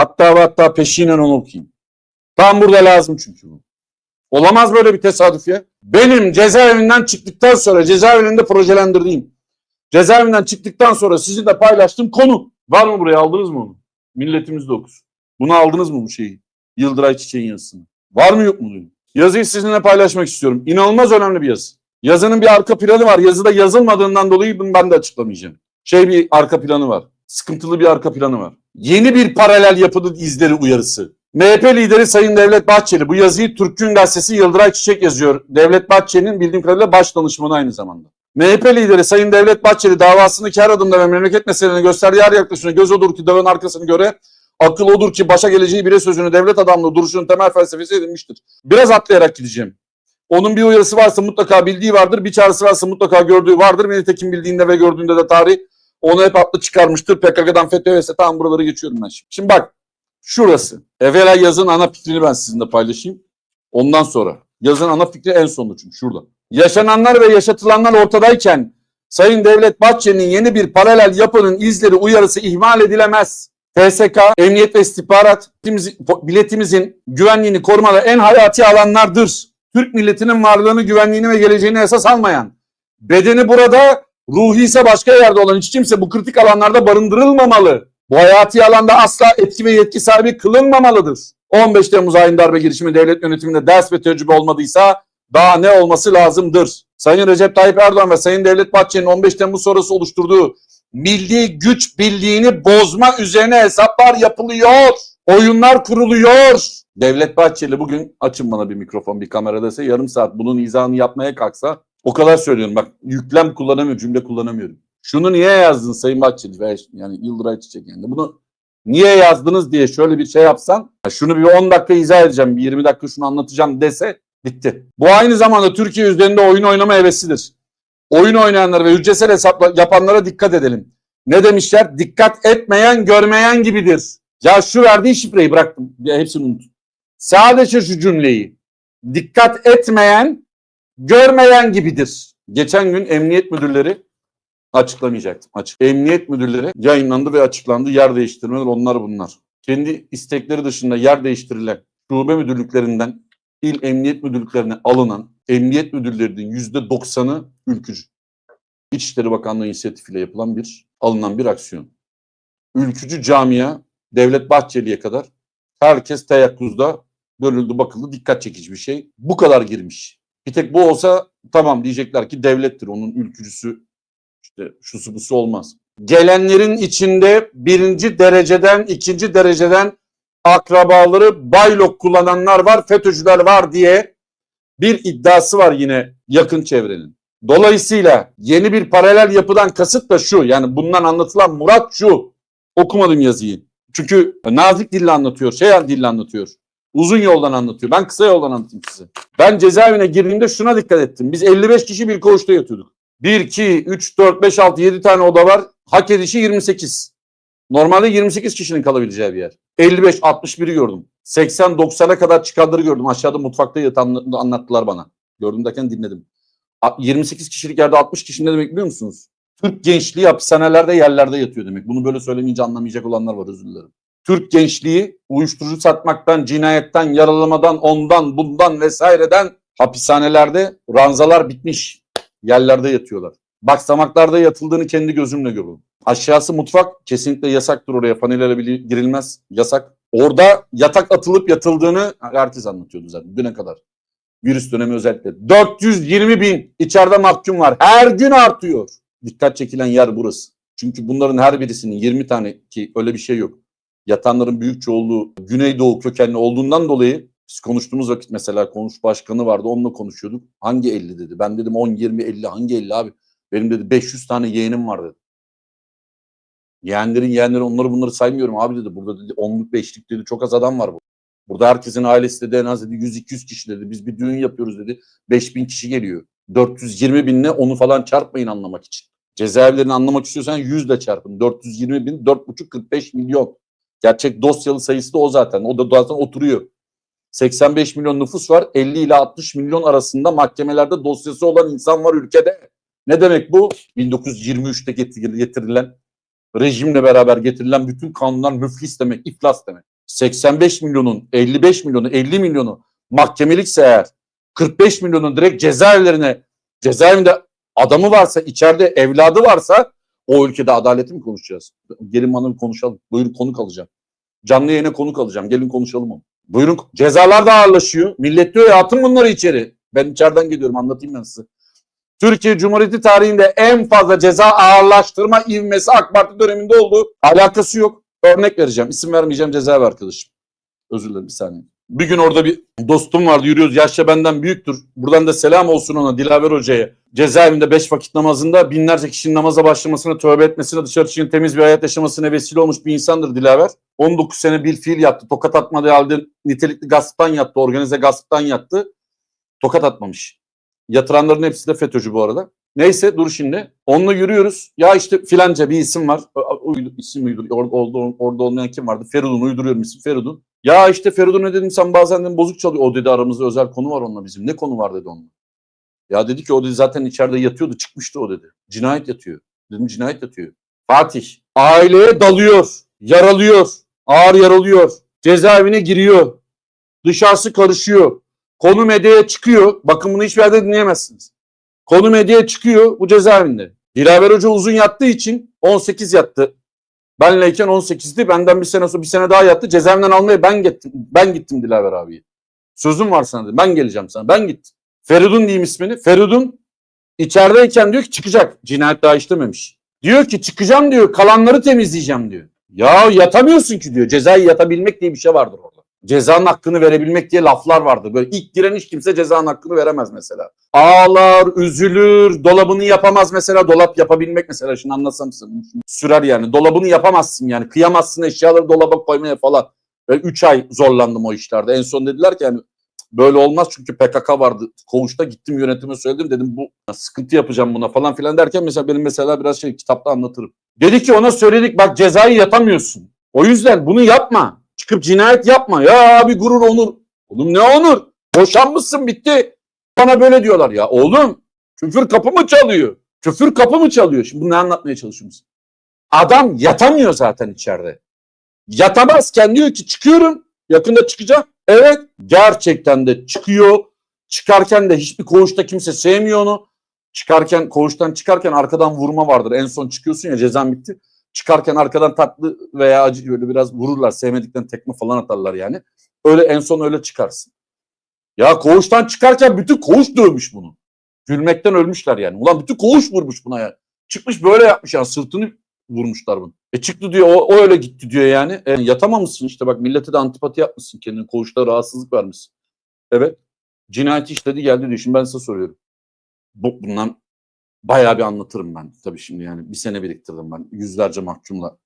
Hatta ve hatta peşinen onu okuyayım. Tam burada lazım çünkü bu. Olamaz böyle bir tesadüf ya. Benim cezaevinden çıktıktan sonra cezaevinde projelendirdiğim, cezaevinden çıktıktan sonra sizinle paylaştığım konu. Var mı buraya aldınız mı onu? Milletimiz de okusun. Bunu aldınız mı bu şeyi? Yıldıray Çiçek'in yazısını. Var mı yok mu? diyorum. Yazıyı sizinle paylaşmak istiyorum. İnanılmaz önemli bir yazı. Yazının bir arka planı var. Yazıda yazılmadığından dolayı bunu ben de açıklamayacağım. Şey bir arka planı var. Sıkıntılı bir arka planı var. Yeni bir paralel yapının izleri uyarısı. MHP lideri Sayın Devlet Bahçeli bu yazıyı Türk Gün Gazetesi Yıldıray Çiçek yazıyor. Devlet Bahçeli'nin bildiğim kadarıyla baş danışmanı aynı zamanda. MHP lideri Sayın Devlet Bahçeli davasındaki her adımda ve memleket meselelerine gösterdiği her yaklaşımına göz odur ki dağın arkasını göre akıl odur ki başa geleceği bire sözünü devlet adamlığı duruşunun temel felsefesi edinmiştir. Biraz atlayarak gideceğim. Onun bir uyarısı varsa mutlaka bildiği vardır. Bir çağrısı varsa mutlaka gördüğü vardır. Nitekim bildiğinde ve gördüğünde de tarih onu hep haklı çıkarmıştır. PKK'dan FETÖ'ye tamam buraları geçiyorum ben şimdi. Şimdi bak şurası. Evvela yazın ana fikrini ben sizinle paylaşayım. Ondan sonra. Yazın ana fikri en sonunda çünkü şurada. Yaşananlar ve yaşatılanlar ortadayken Sayın Devlet Bahçeli'nin yeni bir paralel yapının izleri uyarısı ihmal edilemez. TSK, Emniyet ve İstihbarat biletimizin güvenliğini korumada en hayati alanlardır. Türk milletinin varlığını, güvenliğini ve geleceğini esas almayan, bedeni burada, ruhi ise başka yerde olan hiç kimse bu kritik alanlarda barındırılmamalı. Bu hayati alanda asla etki ve yetki sahibi kılınmamalıdır. 15 Temmuz ayın darbe girişimi devlet yönetiminde ders ve tecrübe olmadıysa daha ne olması lazımdır? Sayın Recep Tayyip Erdoğan ve Sayın Devlet Bahçeli'nin 15 Temmuz sonrası oluşturduğu milli güç birliğini bozma üzerine hesaplar yapılıyor. Oyunlar kuruluyor. Devlet Bahçeli bugün açın bana bir mikrofon bir kamera dese yarım saat bunun izahını yapmaya kalksa o kadar söylüyorum bak yüklem kullanamıyorum cümle kullanamıyorum. Şunu niye yazdın Sayın Bahçeli yani Yıldıray Çiçek yani bunu niye yazdınız diye şöyle bir şey yapsan şunu bir 10 dakika izah edeceğim bir 20 dakika şunu anlatacağım dese bitti. Bu aynı zamanda Türkiye üzerinde oyun oynama hevesidir. Oyun oynayanlara ve hücresel hesap yapanlara dikkat edelim. Ne demişler? Dikkat etmeyen görmeyen gibidir. Ya şu verdiği şifreyi bıraktım. Ya hepsini unut. Sadece şu cümleyi. Dikkat etmeyen görmeyen gibidir. Geçen gün emniyet müdürleri açıklamayacaktım. Açık. Emniyet müdürleri yayınlandı ve açıklandı. Yer değiştirmeler onlar bunlar. Kendi istekleri dışında yer değiştirilen şube müdürlüklerinden il emniyet müdürlüklerine alınan emniyet müdürlerinin yüzde doksanı ülkücü. İçişleri Bakanlığı inisiyatifiyle yapılan bir alınan bir aksiyon. Ülkücü camia Devlet Bahçeli'ye kadar herkes teyakkuzda bölüldü bakıldı dikkat çekici bir şey. Bu kadar girmiş. Bir tek bu olsa tamam diyecekler ki devlettir onun ülkücüsü işte şusu busu olmaz. Gelenlerin içinde birinci dereceden ikinci dereceden akrabaları baylok kullananlar var, FETÖ'cüler var diye bir iddiası var yine yakın çevrenin. Dolayısıyla yeni bir paralel yapıdan kasıt da şu. Yani bundan anlatılan Murat şu. Okumadım yazıyı. Çünkü nazik dille anlatıyor, şey dille anlatıyor. Uzun yoldan anlatıyor. Ben kısa yoldan anlatayım size. Ben cezaevine girdiğimde şuna dikkat ettim. Biz 55 kişi bir koğuşta yatıyorduk. 1, 2, 3, 4, 5, 6, 7 tane oda var. Hak edişi 28. Normalde 28 kişinin kalabileceği bir yer. 55, 61'i gördüm. 80, 90'a kadar çıkanları gördüm. Aşağıda mutfakta yatan anlattılar bana. Gördüm derken dinledim. A- 28 kişilik yerde 60 kişi ne demek biliyor musunuz? Türk gençliği hapishanelerde yerlerde yatıyor demek. Bunu böyle söylemeyince anlamayacak olanlar var özür dilerim. Türk gençliği uyuşturucu satmaktan, cinayetten, yaralamadan, ondan, bundan vesaireden hapishanelerde ranzalar bitmiş. Yerlerde yatıyorlar. Baksamaklarda yatıldığını kendi gözümle gördüm. Aşağısı mutfak kesinlikle yasaktır oraya panelere girilmez. Yasak. Orada yatak atılıp yatıldığını herkes anlatıyordu zaten düne kadar. Virüs dönemi özellikle. 420 bin içeride mahkum var. Her gün artıyor. Dikkat çekilen yer burası. Çünkü bunların her birisinin 20 tane ki öyle bir şey yok. Yatanların büyük çoğunluğu Güneydoğu kökenli olduğundan dolayı biz konuştuğumuz vakit mesela konuş başkanı vardı onunla konuşuyorduk. Hangi 50 dedi. Ben dedim 10, 20, 50 hangi 50 abi? Benim dedi 500 tane yeğenim var dedi. Yeğenlerin yeğenleri onları bunları saymıyorum abi dedi. Burada dedi onluk beşlik dedi çok az adam var bu. Burada herkesin ailesi dedi en az dedi 100-200 kişi dedi. Biz bir düğün yapıyoruz dedi. 5000 kişi geliyor. 420 binle onu falan çarpmayın anlamak için. Cezaevlerini anlamak istiyorsan 100 ile çarpın. 420 bin 4,5-45 milyon. Gerçek dosyalı sayısı da o zaten. O da zaten oturuyor. 85 milyon nüfus var. 50 ile 60 milyon arasında mahkemelerde dosyası olan insan var ülkede. Ne demek bu? 1923'te getir- getirilen rejimle beraber getirilen bütün kanunlar müflis demek, iflas demek. 85 milyonun 55 milyonu 50 milyonu mahkemelikse eğer 45 milyonun direkt cezaevlerine cezaevinde adamı varsa içeride evladı varsa o ülkede adaleti mi konuşacağız? Gelin bana konuşalım. Buyurun konuk alacağım. Canlı yayına konuk alacağım. Gelin konuşalım onu. Buyurun. Cezalar da ağırlaşıyor. Millet diyor ya atın bunları içeri. Ben içeriden geliyorum anlatayım ben size. Türkiye Cumhuriyeti tarihinde en fazla ceza ağırlaştırma ivmesi AK Parti döneminde oldu. Alakası yok. Örnek vereceğim. İsim vermeyeceğim cezaevi arkadaşım. Özür dilerim bir saniye. Bir gün orada bir dostum vardı yürüyoruz. Yaşça benden büyüktür. Buradan da selam olsun ona Dilaver Hoca'ya. Cezaevinde beş vakit namazında binlerce kişinin namaza başlamasına, tövbe etmesine, dışarı çıkın temiz bir hayat yaşamasına vesile olmuş bir insandır Dilaver. 19 sene bir fiil yaptı. Tokat atmadığı halde nitelikli gasptan yattı. Organize gasptan yattı. Tokat atmamış. Yatıranların hepsi de FETÖ'cü bu arada. Neyse dur şimdi. Onunla yürüyoruz. Ya işte filanca bir isim var. Uydu, isim uydur. Orada, orada, orada olmayan kim vardı? Feridun uyduruyorum isim Feridun. Ya işte Feridun ne dedim sen bazen dedim, bozuk çalıyor. O dedi aramızda özel konu var onunla bizim. Ne konu var dedi onunla. Ya dedi ki o dedi zaten içeride yatıyordu çıkmıştı o dedi. Cinayet yatıyor. Dedim cinayet yatıyor. Fatih aileye dalıyor. Yaralıyor. Ağır yaralıyor. Cezaevine giriyor. Dışarısı karışıyor. Konu medyaya çıkıyor. Bakın bunu hiçbir yerde dinleyemezsiniz. Konu medyaya çıkıyor bu cezaevinde. Dilaver Hoca uzun yattığı için 18 yattı. Benleyken 18'di. Benden bir sene sonra bir sene daha yattı. Cezaevinden almaya ben gittim. Ben gittim Dilaver abiye. Sözüm var sana dedim. Ben geleceğim sana. Ben gittim. Feridun diyeyim ismini. Feridun içerideyken diyor ki çıkacak. Cinayet daha işlememiş. Diyor ki çıkacağım diyor. Kalanları temizleyeceğim diyor. Ya yatamıyorsun ki diyor. Cezayı yatabilmek diye bir şey vardır orada. Cezanın hakkını verebilmek diye laflar vardır. Böyle ilk giren hiç kimse cezanın hakkını veremez mesela. Ağlar, üzülür, dolabını yapamaz mesela. Dolap yapabilmek mesela. Şimdi anlatsam. Sürer yani. Dolabını yapamazsın yani. Kıyamazsın eşyaları dolaba koymaya falan. Ve 3 ay zorlandım o işlerde. En son dediler ki yani böyle olmaz çünkü PKK vardı. Koğuşta gittim yönetime söyledim dedim bu sıkıntı yapacağım buna falan filan derken mesela benim mesela biraz şey kitapta anlatırım. Dedi ki ona söyledik bak cezayı yatamıyorsun. O yüzden bunu yapma. Çıkıp cinayet yapma. Ya abi gurur onur. Oğlum ne onur? Boşanmışsın bitti. Bana böyle diyorlar ya. Oğlum küfür kapı mı çalıyor? Küfür kapı mı çalıyor? Şimdi bunu ne anlatmaya çalışıyorsunuz? Adam yatamıyor zaten içeride. Yatamazken diyor ki çıkıyorum. Yakında çıkacağım. Evet gerçekten de çıkıyor. Çıkarken de hiçbir koğuşta kimse sevmiyor onu. Çıkarken koğuştan çıkarken arkadan vurma vardır. En son çıkıyorsun ya cezan bitti. Çıkarken arkadan tatlı veya acı böyle biraz vururlar. Sevmedikten tekme falan atarlar yani. Öyle en son öyle çıkarsın. Ya koğuştan çıkarken bütün koğuş dövmüş bunu. Gülmekten ölmüşler yani. Ulan bütün koğuş vurmuş buna ya. Çıkmış böyle yapmış yani sırtını vurmuşlar bunu. E çıktı diyor o, o öyle gitti diyor yani. E, yatamamışsın işte bak millete de antipati yapmışsın kendini. Koğuşta rahatsızlık vermişsin. Evet. Cinayeti işledi geldi diyor. Şimdi ben size soruyorum. Bu, bundan bayağı bir anlatırım ben. Tabii şimdi yani bir sene biriktirdim ben. Yüzlerce mahkumla.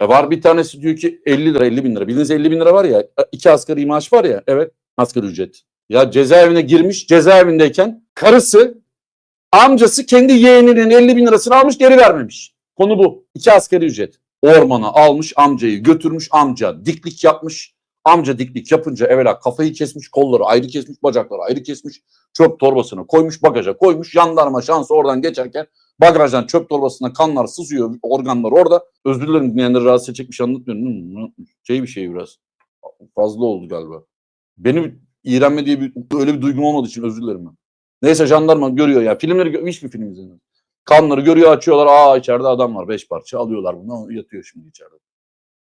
E var bir tanesi diyor ki 50 lira 50 bin lira. Bildiğiniz 50 bin lira var ya. iki asgari maaş var ya. Evet. Asgari ücret. Ya cezaevine girmiş. Cezaevindeyken karısı amcası kendi yeğeninin 50 bin lirasını almış geri vermemiş. Konu bu. İki asgari ücret. Ormana almış amcayı götürmüş amca diklik yapmış. Amca diklik yapınca evvela kafayı kesmiş, kolları ayrı kesmiş, bacakları ayrı kesmiş. Çöp torbasına koymuş, bagaja koymuş. Jandarma şansı oradan geçerken bagajdan çöp torbasına kanlar sızıyor, organlar orada. Özür dilerim dinleyenleri rahatsız edecek şey anlatmıyorum. Şey bir şey biraz. Fazla oldu galiba. Benim iğrenme diye bir, öyle bir duygum olmadığı için özür dilerim ben. Neyse jandarma görüyor ya. Filmleri hiçbir film izlemiyorum. Kanları görüyor açıyorlar. Aa içeride adam var. Beş parça alıyorlar bunu. Yatıyor şimdi içeride.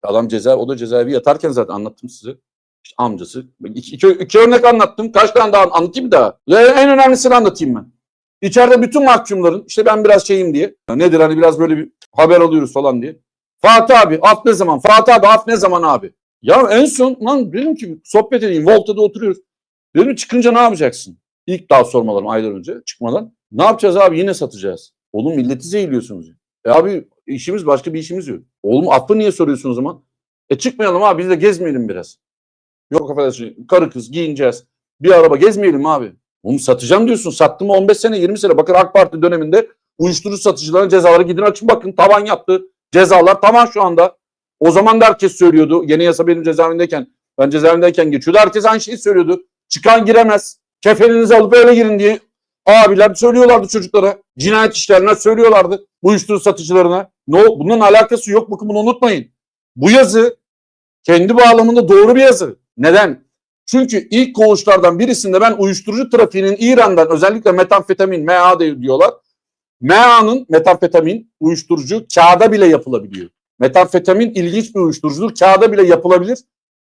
Adam ceza, o da cezaevi yatarken zaten anlattım size. İşte amcası. İki, iki, iki örnek anlattım. Kaç tane daha anlatayım bir daha. Ve en önemlisini anlatayım ben. İçeride bütün mahkumların işte ben biraz şeyim diye. Nedir hani biraz böyle bir haber alıyoruz falan diye. Fatih abi af ne zaman? Fatih abi af ne zaman abi? Ya en son lan dedim ki sohbet edeyim. Volta'da oturuyoruz. Dedim çıkınca ne yapacaksın? İlk daha sormalarım aylar önce çıkmadan. Ne yapacağız abi yine satacağız. Oğlum milleti zehirliyorsunuz. E abi işimiz başka bir işimiz yok. Oğlum affı niye soruyorsun o zaman? E çıkmayalım abi biz de gezmeyelim biraz. Yok affedersin karı kız giyineceğiz. Bir araba gezmeyelim abi? Oğlum satacağım diyorsun. Sattım mı 15 sene 20 sene. Bakın AK Parti döneminde uyuşturucu satıcıların cezaları gidin açın bakın tavan yaptı. Cezalar tavan şu anda. O zaman da herkes söylüyordu. Yeni yasa benim cezaevindeyken ben cezaevindeyken geçiyordu. Herkes aynı şeyi söylüyordu. Çıkan giremez. Kefeninizi alıp öyle girin diye abiler söylüyorlardı çocuklara. Cinayet işlerine söylüyorlardı. Uyuşturucu satıcılarına. No, bunun alakası yok. Bakın bunu unutmayın. Bu yazı Kendi bağlamında doğru bir yazı. Neden? Çünkü ilk koğuşlardan birisinde ben uyuşturucu trafiğinin İran'dan özellikle metamfetamin, MA diyorlar. MA'nın metamfetamin uyuşturucu kağıda bile yapılabiliyor. Metamfetamin ilginç bir uyuşturucudur. Kağıda bile yapılabilir.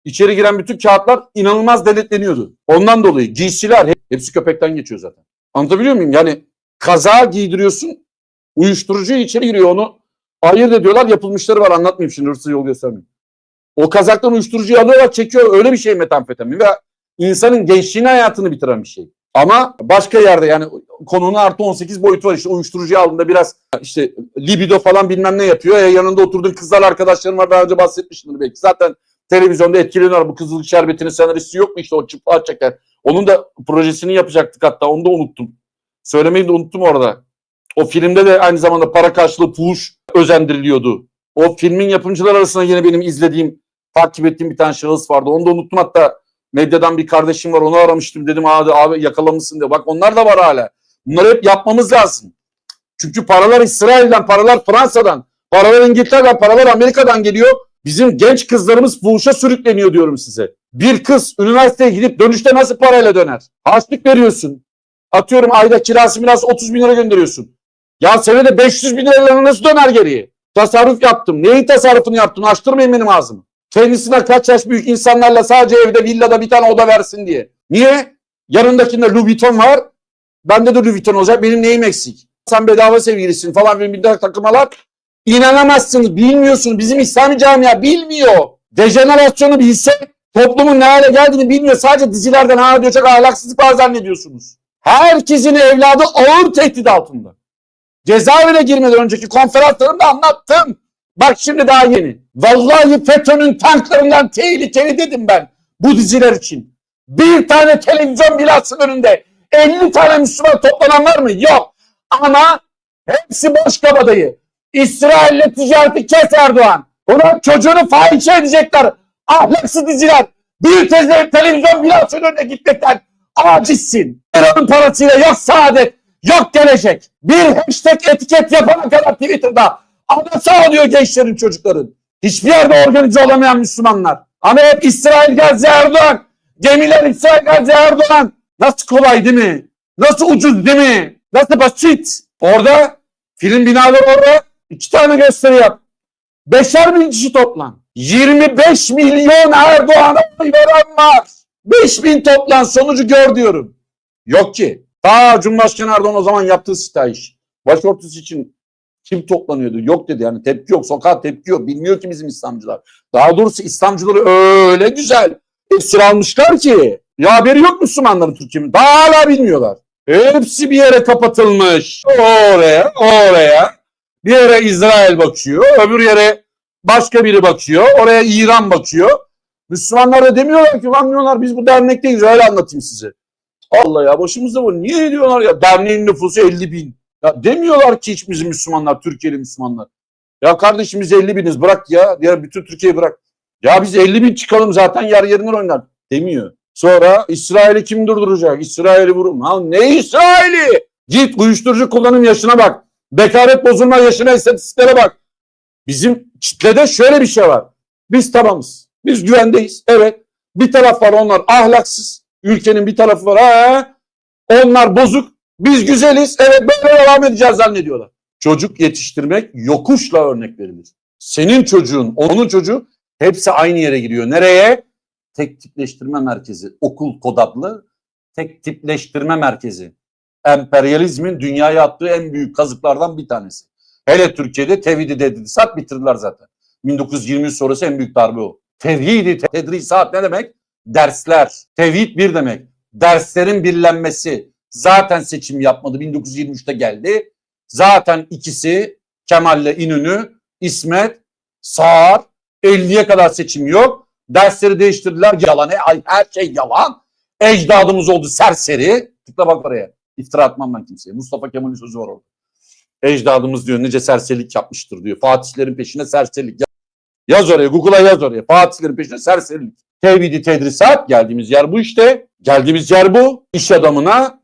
İçeri giren bütün kağıtlar inanılmaz denetleniyordu. Ondan dolayı giysiler hep- hepsi köpekten geçiyor zaten. Anlatabiliyor muyum? Yani kaza giydiriyorsun, uyuşturucu içeri giriyor onu ayırt ediyorlar yapılmışları var anlatmayayım şimdi hırsız yol göstermeyeyim. O kazaktan uyuşturucuyu alıyorlar çekiyor öyle bir şey metamfetamin ve insanın gençliğini hayatını bitiren bir şey. Ama başka yerde yani konunun artı 18 boyutu var işte uyuşturucu aldığında biraz işte libido falan bilmem ne yapıyor. E, yanında oturduğun kızlar arkadaşlarım var daha önce bahsetmiştim belki. Zaten televizyonda etkileniyor bu kızılık şerbetinin senaristi yok mu işte o çıplak çeker. Onun da projesini yapacaktık hatta onu da unuttum. Söylemeyi de unuttum orada. O filmde de aynı zamanda para karşılığı fuhuş özendiriliyordu. O filmin yapımcılar arasında yine benim izlediğim, takip ettiğim bir tane şahıs vardı. Onu da unuttum hatta medyadan bir kardeşim var onu aramıştım dedim abi, abi yakalamışsın diye. Bak onlar da var hala. Bunları hep yapmamız lazım. Çünkü paralar İsrail'den, paralar Fransa'dan, paralar İngiltere'den, paralar Amerika'dan geliyor. Bizim genç kızlarımız fuhuşa sürükleniyor diyorum size. Bir kız üniversiteye gidip dönüşte nasıl parayla döner? Harçlık veriyorsun. Atıyorum ayda kirası biraz 30 bin lira gönderiyorsun. Ya senede 500 bin lira nasıl döner geriye? Tasarruf yaptım. Neyin tasarrufunu yaptın? Açtırmayın benim ağzımı. Kendisine kaç yaş büyük insanlarla sadece evde villada bir tane oda versin diye. Niye? Yanındakinde Louis Vuitton var. Bende de Louis Vuitton olacak. Benim neyim eksik? Sen bedava sevgilisin falan bir bir takımalar. İnanamazsınız. Bilmiyorsunuz. Bizim İslami camia bilmiyor. Dejenerasyonu bilse toplumun ne hale geldiğini bilmiyor. Sadece dizilerden ha diyor çok ahlaksızlık var zannediyorsunuz. Herkesin evladı ağır tehdit altında. Cezaevine girmeden önceki konferanslarımda anlattım. Bak şimdi daha yeni. Vallahi FETÖ'nün tanklarından tehlikeli dedim ben bu diziler için. Bir tane televizyon binasının önünde 50 tane Müslüman toplanan var mı? Yok. Ama hepsi boş kabadayı. İsrail'le ticareti kes Erdoğan. Ulan çocuğunu fahişe edecekler. Ahlaksız diziler. Bir tezle televizyon binasının önüne gitmekten acizsin. Eranın parasıyla yok saadet, yok gelecek. Bir hashtag etiket yapana kadar Twitter'da anası alıyor gençlerin çocukların. Hiçbir yerde organize olamayan Müslümanlar. Ama hep İsrail Gazze Erdoğan. Gemiler İsrail Gazze Erdoğan. Nasıl kolay değil mi? Nasıl ucuz değil mi? Nasıl basit? Orada film binaları orada iki tane gösteri yap. Beşer bin kişi toplan. 25 milyon Erdoğan'a oy veren var. 5 bin toplan sonucu gör diyorum. Yok ki. Ta Cumhurbaşkanı Erdoğan o zaman yaptığı sitayiş. Başörtüsü için kim toplanıyordu? Yok dedi yani tepki yok. Sokağa tepki yok. Bilmiyor ki bizim İslamcılar. Daha doğrusu İslamcıları öyle güzel esir almışlar ki. Ya haberi yok Müslümanların Türkiye'nin. Daha hala bilmiyorlar. Hepsi bir yere kapatılmış. Oraya, oraya. Bir yere İsrail bakıyor. Öbür yere başka biri bakıyor. Oraya İran bakıyor. Müslümanlar da demiyorlar ki lan diyorlar biz bu dernekteyiz. Öyle anlatayım size. Allah ya başımızda bu. Niye diyorlar ya derneğin nüfusu 50 bin. Ya demiyorlar ki hiç bizim Müslümanlar, Türkiye'li Müslümanlar. Ya kardeşim biz 50 biniz bırak ya. Diğer bütün Türkiye'yi bırak. Ya biz 50 bin çıkalım zaten yer yerinden oynar demiyor. Sonra İsrail'i kim durduracak? İsrail'i vurun. Ha ne İsrail'i? Git uyuşturucu kullanım yaşına bak. Bekaret bozulma yaşına istatistiklere bak. Bizim kitlede şöyle bir şey var. Biz tamamız. Biz güvendeyiz. Evet. Bir taraf var onlar ahlaksız. Ülkenin bir tarafı var. Ha, onlar bozuk. Biz güzeliz. Evet böyle devam edeceğiz zannediyorlar. Çocuk yetiştirmek yokuşla örnek verilir. Senin çocuğun, onun çocuğu hepsi aynı yere giriyor. Nereye? Tek tipleştirme merkezi. Okul kod adlı tek tipleştirme merkezi. Emperyalizmin dünyaya attığı en büyük kazıklardan bir tanesi. Hele Türkiye'de tevhidi tedrisat bitirdiler zaten. 1920 sonrası en büyük darbe o. Tevhidi tedrisat ne demek? Dersler. Tevhid bir demek. Derslerin birlenmesi. Zaten seçim yapmadı. 1923'te geldi. Zaten ikisi Kemal'le İnönü, İsmet, Sağar. 50'ye kadar seçim yok. Dersleri değiştirdiler. Yalan. Ay, Her şey yalan. Ecdadımız oldu serseri. Tıkla bak oraya. İftira atmam ben kimseye. Mustafa Kemal'in sözü var orada. Ecdadımız diyor nice serserilik yapmıştır diyor. Fatihlerin peşine serserilik. Yaz oraya Google'a yaz oraya. Fatihlerin peşine serserilik. Tevhidi tedrisat geldiğimiz yer bu işte. Geldiğimiz yer bu. İş adamına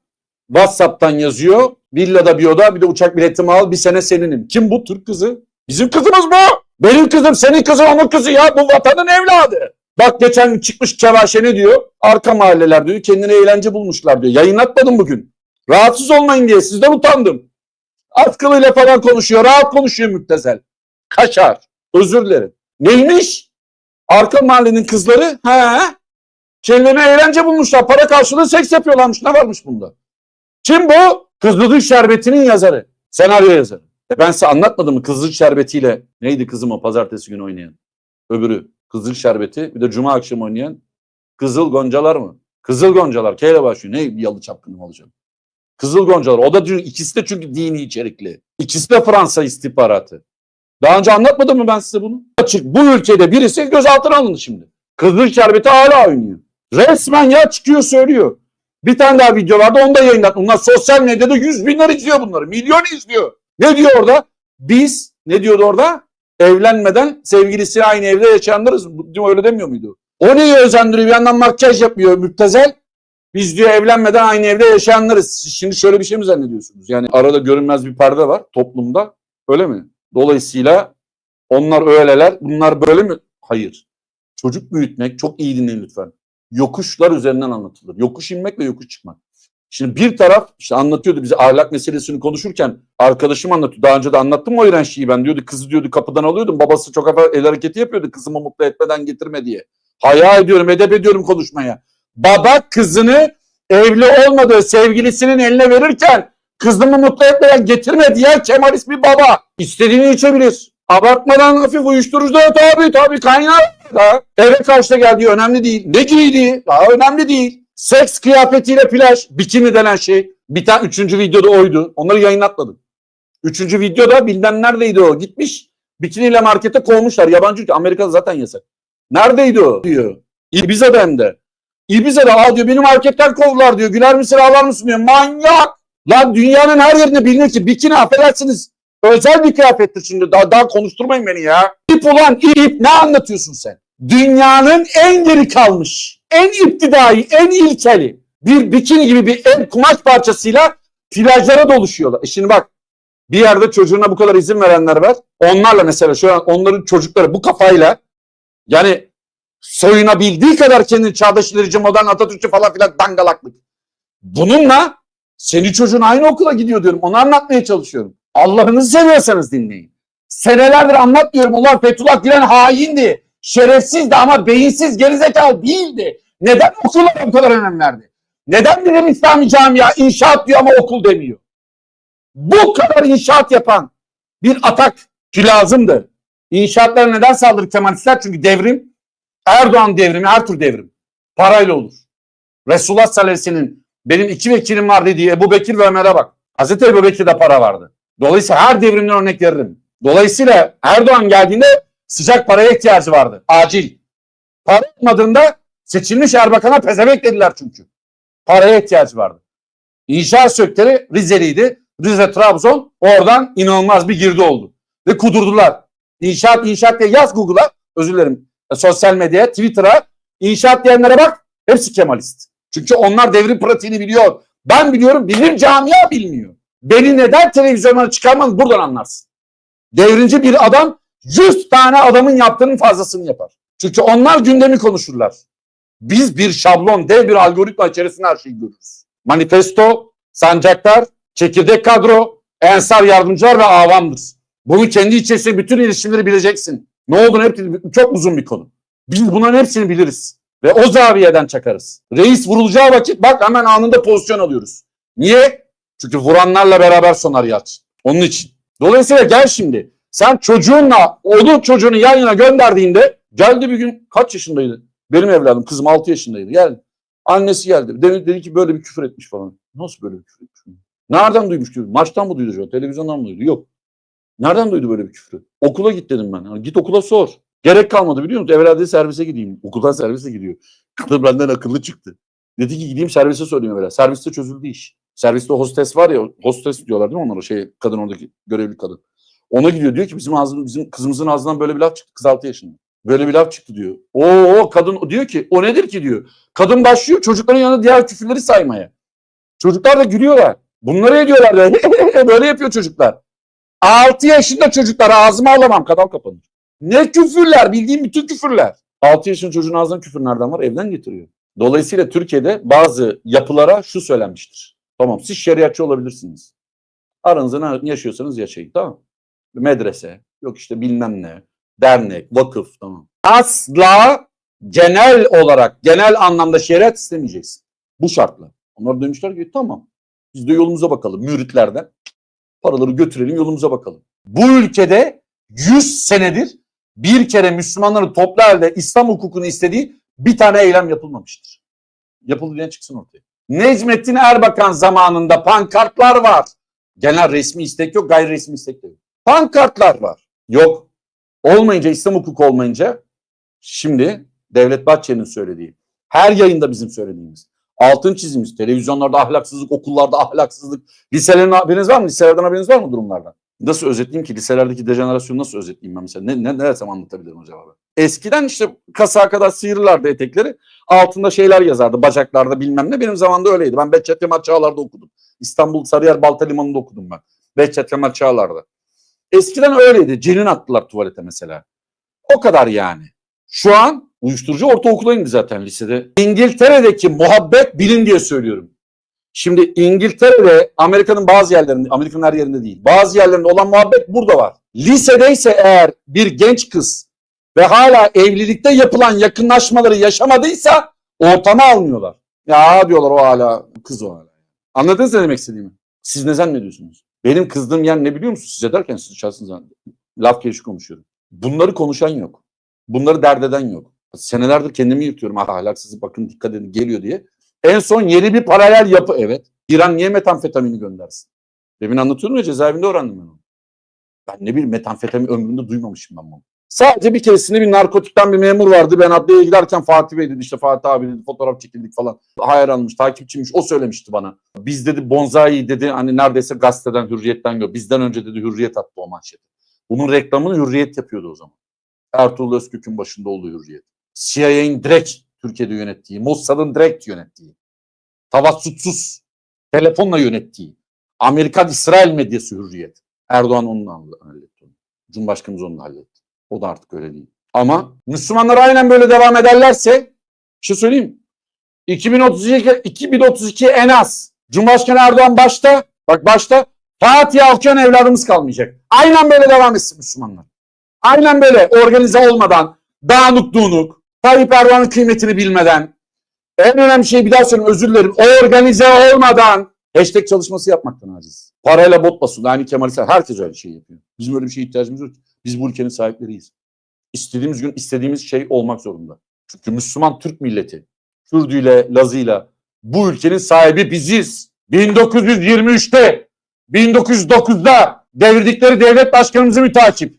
WhatsApp'tan yazıyor. Villada bir oda bir de uçak biletimi al bir sene seninim. Kim bu? Türk kızı. Bizim kızımız bu. Benim kızım senin kızın onun kızı ya bu vatanın evladı. Bak geçen çıkmış Kevaşe ne diyor? Arka mahalleler diyor kendine eğlence bulmuşlar diyor. Yayınlatmadım bugün. Rahatsız olmayın diye sizden utandım. Atkılıyla falan konuşuyor. Rahat konuşuyor müptezel. Kaşar. Özür dilerim. Neymiş? Arka mahallenin kızları he, kendilerine eğlence bulmuşlar. Para karşılığı seks yapıyorlarmış. Ne varmış bunda? Kim bu? Kızılcık Şerbeti'nin yazarı. Senaryo yazarı. E ben size anlatmadım mı Kızılcık Şerbeti'yle neydi kızım o pazartesi günü oynayan? Öbürü Kızılcık Şerbeti bir de Cuma akşamı oynayan Kızıl Goncalar mı? Kızıl Goncalar K başlıyor. Ne yalı çapkınım olacak? Kızıl Goncalar. O da ikisi de çünkü dini içerikli. İkisi de Fransa istihbaratı. Daha önce anlatmadım mı ben size bunu? Açık bu ülkede birisi gözaltına alındı şimdi. Kızıl Şerbeti hala oynuyor. Resmen ya çıkıyor söylüyor. Bir tane daha video vardı onu da yayınlattı. Bunlar sosyal medyada yüz binler izliyor bunları. Milyon izliyor. Ne diyor orada? Biz ne diyordu orada? Evlenmeden sevgilisiyle aynı evde yaşayanlarız. Öyle demiyor muydu? O neyi özendiriyor? Bir yandan makyaj yapıyor müptezel. Biz diyor evlenmeden aynı evde yaşayanlarız. Şimdi şöyle bir şey mi zannediyorsunuz? Yani arada görünmez bir perde var toplumda. Öyle mi? Dolayısıyla onlar öyleler. Bunlar böyle mi? Hayır. Çocuk büyütmek çok iyi dinleyin lütfen. Yokuşlar üzerinden anlatılır. Yokuş inmek ve yokuş çıkmak. Şimdi bir taraf işte anlatıyordu bize ahlak meselesini konuşurken arkadaşım anlatıyor. Daha önce de anlattım o öğrenciyi ben diyordu kızı diyordu kapıdan alıyordum. Babası çok hafif el hareketi yapıyordu kızımı mutlu etmeden getirme diye. Haya ediyorum edep ediyorum konuşmaya. Baba kızını evli olmadığı sevgilisinin eline verirken kızımı mutlu etmeden getirme diyen Kemalist bir baba. İstediğini içebilir. Abartmadan hafif uyuşturucu da tabii tabii kaynar. Da. Eve kaçta geldiği önemli değil. Ne giydiği daha önemli değil. Seks kıyafetiyle plaj, bikini denen şey. Bir tane üçüncü videoda oydu. Onları yayınlatmadım. Üçüncü videoda bilmem neredeydi o. Gitmiş bikiniyle markete kovmuşlar. Yabancı ülke. Amerika'da zaten yasak. Neredeydi o diyor. Ibiza'da hem de. Ibiza'da aa diyor beni marketten kovdular diyor. Güler misin ağlar mısın diyor. Manyak. Lan dünyanın her yerinde bilinir ki bikini affedersiniz. Özel bir kıyafettir şimdi. Daha, daha konuşturmayın beni ya. İp ulan ip ne anlatıyorsun sen? Dünyanın en geri kalmış, en iptidai, en ilkeli bir bikini gibi bir el kumaş parçasıyla plajlara doluşuyorlar. E şimdi bak bir yerde çocuğuna bu kadar izin verenler var. Onlarla mesela şu an onların çocukları bu kafayla yani soyunabildiği kadar kendini çağdaş ilerici modern Atatürkçü falan filan dangalaklık. Bununla senin çocuğun aynı okula gidiyor diyorum. Onu anlatmaya çalışıyorum. Allah'ınızı seviyorsanız dinleyin. Senelerdir anlatmıyorum. Ulan Fethullah Gülen haindi. Şerefsizdi ama beyinsiz gerizekalı değildi. Neden okullara bu kadar önem verdi? Neden bizim İslami camia inşaat diyor ama okul demiyor? Bu kadar inşaat yapan bir atak ki lazımdı. İnşaatlara neden saldırır Kemalistler? Çünkü devrim, Erdoğan devrimi, her tür devrim parayla olur. Resulullah sallallahu benim iki vekilim var dediği Ebu Bekir ve Ömer'e bak. Hazreti Ebu Bekir'de para vardı. Dolayısıyla her devrimden örnek veririm. Dolayısıyla Erdoğan geldiğinde sıcak paraya ihtiyacı vardı. Acil. Para olmadığında seçilmiş Erbakan'a pezevenk dediler çünkü. Paraya ihtiyacı vardı. İnşaat sektörü Rizeliydi. Rize, Trabzon oradan inanılmaz bir girdi oldu. Ve kudurdular. İnşaat, inşaat diye yaz Google'a. Özür dilerim. e, Sosyal medyaya, Twitter'a. inşaat diyenlere bak. Hepsi Kemalist. Çünkü onlar devrim pratiğini biliyor. Ben biliyorum, bizim camia bilmiyor. Beni neden televizyona çıkarmanız buradan anlarsın. Devrimci bir adam 100 tane adamın yaptığının fazlasını yapar. Çünkü onlar gündemi konuşurlar. Biz bir şablon, dev bir algoritma içerisinde her şeyi görürüz. Manifesto, sancaklar, çekirdek kadro, ensar yardımcılar ve avamdır. Bunun kendi içerisinde bütün ilişkileri bileceksin. Ne olduğunu hep çok uzun bir konu. Biz bunların hepsini biliriz. Ve o zaviyeden çakarız. Reis vurulacağı vakit bak hemen anında pozisyon alıyoruz. Niye? Çünkü vuranlarla beraber sonar yaç. Onun için. Dolayısıyla gel şimdi. Sen çocuğunla onun çocuğunu yan yana gönderdiğinde geldi bir gün kaç yaşındaydı? Benim evladım kızım 6 yaşındaydı. Geldi. Annesi geldi. Dedi, dedi ki böyle bir küfür etmiş falan. Nasıl böyle bir küfür etmiş? Nereden duymuş diyor. Maçtan mı duydu acaba? Televizyondan mı duydu? Yok. Nereden duydu böyle bir küfürü? Okula git dedim ben. Yani git okula sor. Gerek kalmadı biliyor musun? Evvela dedi servise gideyim. Okuldan servise gidiyor. Kadın benden akıllı çıktı. Dedi ki gideyim servise söyleyeyim evvela. Serviste çözüldü iş. Serviste hostes var ya, hostes diyorlar değil mi onlara? Şey, kadın oradaki görevli kadın. Ona gidiyor diyor ki bizim ağzımız, bizim kızımızın ağzından böyle bir laf çıktı. Kız 6 yaşında. Böyle bir laf çıktı diyor. Oo kadın diyor ki o nedir ki diyor. Kadın başlıyor çocukların yanında diğer küfürleri saymaya. Çocuklar da gülüyorlar. Bunları ediyorlar da böyle yapıyor çocuklar. 6 yaşında çocuklar ağzıma alamam kadam kapanır. Ne küfürler bildiğim bütün küfürler. 6 yaşında çocuğun ağzından küfür nereden var? Evden getiriyor. Dolayısıyla Türkiye'de bazı yapılara şu söylenmiştir. Tamam siz şeriatçı olabilirsiniz. Aranızda ne yaşıyorsanız yaşayın tamam Medrese, yok işte bilmem ne, dernek, vakıf tamam. Asla genel olarak, genel anlamda şeriat istemeyeceksin. Bu şartla. Onlar demişler ki tamam biz de yolumuza bakalım müritlerden. Paraları götürelim yolumuza bakalım. Bu ülkede 100 senedir bir kere Müslümanların toplu halde İslam hukukunu istediği bir tane eylem yapılmamıştır. Yapıldı diyen çıksın ortaya. Necmettin Erbakan zamanında pankartlar var. Genel resmi istek yok, gayri resmi istek de yok. Pankartlar var. Yok. Olmayınca, İslam hukuku olmayınca şimdi Devlet Bahçeli'nin söylediği, her yayında bizim söylediğimiz, altın çizimiz, televizyonlarda ahlaksızlık, okullarda ahlaksızlık, liselerin haberiniz var mı? Liselerden haberiniz var mı durumlardan? Nasıl özetleyeyim ki? Liselerdeki dejenerasyonu nasıl özetleyeyim ben mesela? Ne, ne, ne desem anlatabilirim o cevabı. Eskiden işte kasağa kadar sıyırırlardı etekleri. Altında şeyler yazardı. Bacaklarda bilmem ne. Benim zamanımda öyleydi. Ben Behçet Kemal Çağlar'da okudum. İstanbul Sarıyer Balta Limanı'nda okudum ben. Behçet Kemal Çağlar'da. Eskiden öyleydi. Cenin attılar tuvalete mesela. O kadar yani. Şu an uyuşturucu ortaokula indi zaten lisede. İngiltere'deki muhabbet bilin diye söylüyorum. Şimdi İngiltere'de Amerika'nın bazı yerlerinde, Amerika'nın her yerinde değil. Bazı yerlerinde olan muhabbet burada var. Lisedeyse eğer bir genç kız ve hala evlilikte yapılan yakınlaşmaları yaşamadıysa ortama almıyorlar. Ya diyorlar o hala kız o hala. Anladınız ne demek istediğimi? Siz ne zannediyorsunuz? Benim kızdığım yer ne biliyor musunuz? Size derken siz şahsınız laf gelişi konuşuyorum. Bunları konuşan yok. Bunları dert eden yok. Senelerdir kendimi yırtıyorum. Ah, ahlaksızlık bakın dikkat edin geliyor diye. En son yeni bir paralel yapı evet. İran niye metamfetamini göndersin? Demin anlatıyorum ya cezaevinde öğrendim ben onu. Ben ne bir metamfetamin ömrümde duymamışım ben bunu. Sadece bir keresinde bir narkotikten bir memur vardı. Ben adliyeye giderken Fatih Bey dedi işte Fatih abi dedi fotoğraf çekildik falan. Hayranmış, takipçiymiş. O söylemişti bana. Biz dedi bonzai dedi hani neredeyse gazeteden hürriyetten gör. Bizden önce dedi hürriyet attı o manşeti. Bunun reklamını hürriyet yapıyordu o zaman. Ertuğrul Özkük'ün başında olduğu hürriyet. CIA'nin direkt Türkiye'de yönettiği, Mossad'ın direkt yönettiği, tavassutsuz telefonla yönettiği, Amerikan-İsrail medyası hürriyet. Erdoğan onunla halletti. Cumhurbaşkanımız onunla halletti. O da artık öyle değil. Ama Müslümanlar aynen böyle devam ederlerse bir şey söyleyeyim. 2032, 2032 en az. Cumhurbaşkanı Erdoğan başta, bak başta Fatih okuyan evladımız kalmayacak. Aynen böyle devam etsin Müslümanlar. Aynen böyle organize olmadan, dağınıkduğunuk, Tayyip Erdoğan'ın kıymetini bilmeden, en önemli şey bir daha söyleyeyim özür dilerim. Organize olmadan hashtag çalışması yapmaktan aciz. Parayla bot basın. Yani Kemal İslam. Herkes öyle şey yapıyor. Bizim öyle bir şeye ihtiyacımız yok. Biz bu ülkenin sahipleriyiz. İstediğimiz gün istediğimiz şey olmak zorunda. Çünkü Müslüman Türk milleti, Kürdüyle, Lazıyla bu ülkenin sahibi biziz. 1923'te, 1909'da devirdikleri devlet başkanımızı mütakip.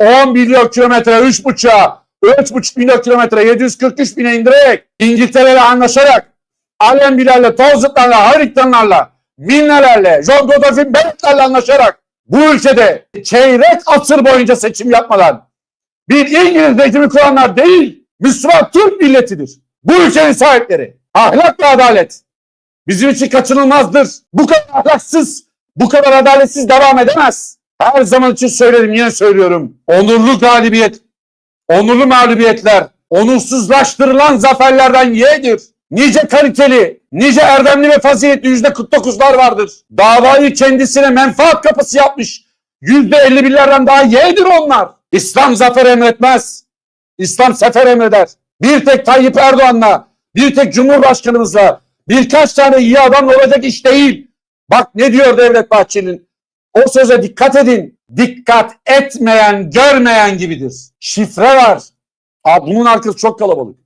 10 milyon kilometre, 3,5'a, 3,5 milyon kilometre, 743 bine indirerek, İngiltere'yle anlaşarak, Alembilerle, Tozluklarla, Hariktanlarla, Minnelerle, John Godolphin Bennett'lerle anlaşarak bu ülkede çeyrek asır boyunca seçim yapmadan bir İngiliz rejimi kuranlar değil, Müslüman Türk milletidir. Bu ülkenin sahipleri. Ahlak ve adalet. Bizim için kaçınılmazdır. Bu kadar ahlaksız, bu kadar adaletsiz devam edemez. Her zaman için söyledim, yine söylüyorum. Onurlu galibiyet, onurlu mağlubiyetler, onursuzlaştırılan zaferlerden yeğdir. Nice kaliteli, nice erdemli ve faziletli yüzde 49'lar vardır. Davayı kendisine menfaat kapısı yapmış. Yüzde 51'lerden daha yeğdir onlar. İslam zafer emretmez. İslam sefer emreder. Bir tek Tayyip Erdoğan'la, bir tek Cumhurbaşkanımızla, birkaç tane iyi adamla olacak iş değil. Bak ne diyor Devlet Bahçeli'nin? O söze dikkat edin. Dikkat etmeyen, görmeyen gibidir. Şifre var. Aa, bunun arkası çok kalabalık.